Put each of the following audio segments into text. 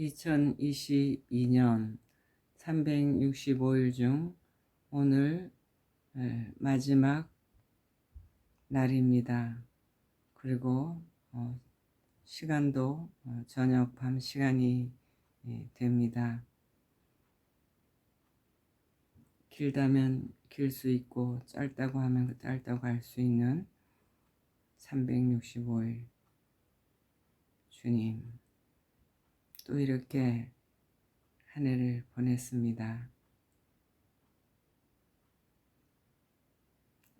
2022년 365일 중 오늘 에, 마지막 날입니다. 그리고 어, 시간도 어, 저녁 밤 시간이 예, 됩니다. 길다면 길 수 있고 짧다고 하면 짧다고 할 수 있는 365일 주님 또 이렇게 한 해를 보냈습니다.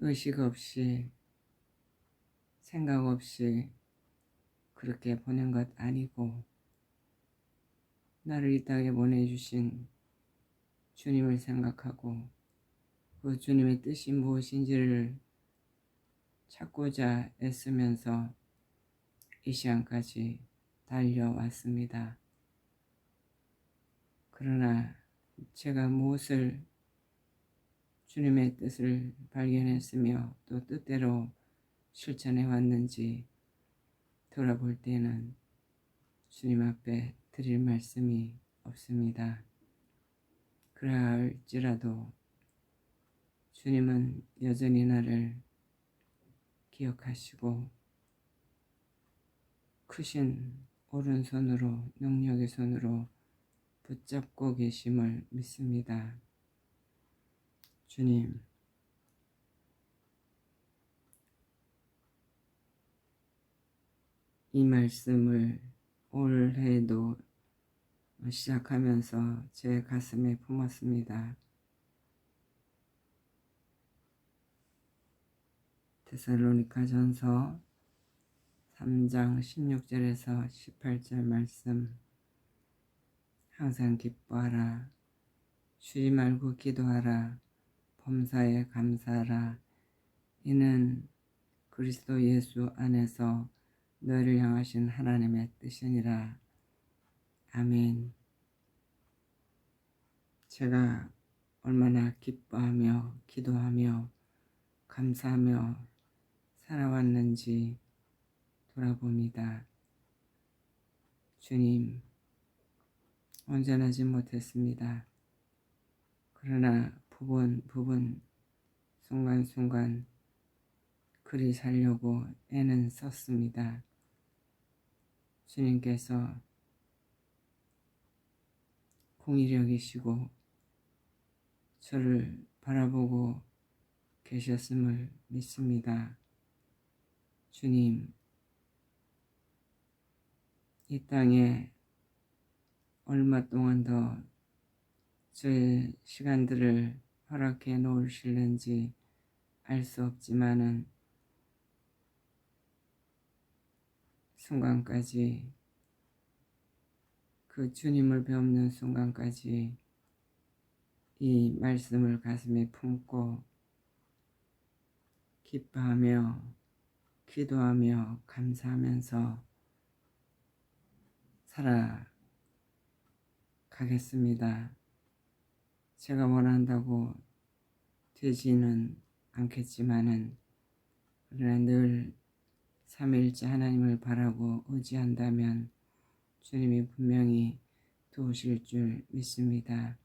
의식 없이 생각 없이 그렇게 보낸 것 아니고 나를 이 땅에 보내주신 주님을 생각하고 그 주님의 뜻이 무엇인지를 찾고자 애쓰면서 이 시간까지 달려왔습니다. 그러나 제가 무엇을 주님의 뜻을 발견했으며 또 뜻대로 실천해 왔는지 돌아볼 때는 주님 앞에 드릴 말씀이 없습니다. 그러할지라도 주님은 여전히 나를 기억하시고 크신 오른손으로 능력의 손으로 붙잡고 계심을 믿습니다. 주님, 이 말씀을 올해도 시작하면서 제 가슴에 품었습니다. 데살로니가 전서 3장 16절에서 18절 말씀 항상 기뻐하라. 쉬지 말고 기도하라. 범사에 감사하라. 이는 그리스도 예수 안에서 너를 향하신 하나님의 뜻이니라. 아멘. 제가 얼마나 기뻐하며 기도하며 감사하며 살아왔는지 돌아봅니다. 주님, 온전하지 못했습니다. 그러나 부분 부분 순간순간 그리 살려고 애는 썼습니다. 주님께서 공의히 여기시고 저를 바라보고 계셨음을 믿습니다. 주님, 이 땅에 얼마 동안 더 저의 시간들을 허락해 놓으실는지 알 수 없지만은 순간까지 그 주님을 배우는 순간까지 이 말씀을 가슴에 품고 기뻐하며 기도하며 감사하면서 살아 가겠습니다. 제가 원한다고 되지는 않겠지만은 그러나 늘 삼일째 하나님을 바라고 의지한다면 주님이 분명히 도우실 줄 믿습니다.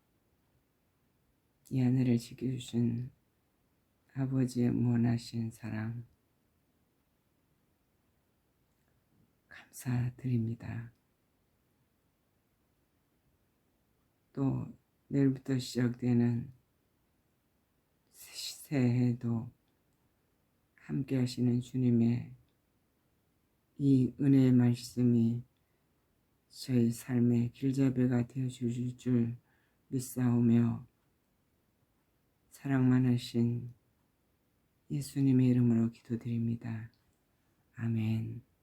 이 하늘을 지켜주신 아버지의 무한하신 사랑 감사드립니다. 또 내일부터 시작되는 새해도 함께 하시는 주님의 이 은혜의 말씀이 저희 삶의 길잡이가 되어 주실 줄 믿사오며 사랑 많으신 예수님의 이름으로 기도드립니다. 아멘.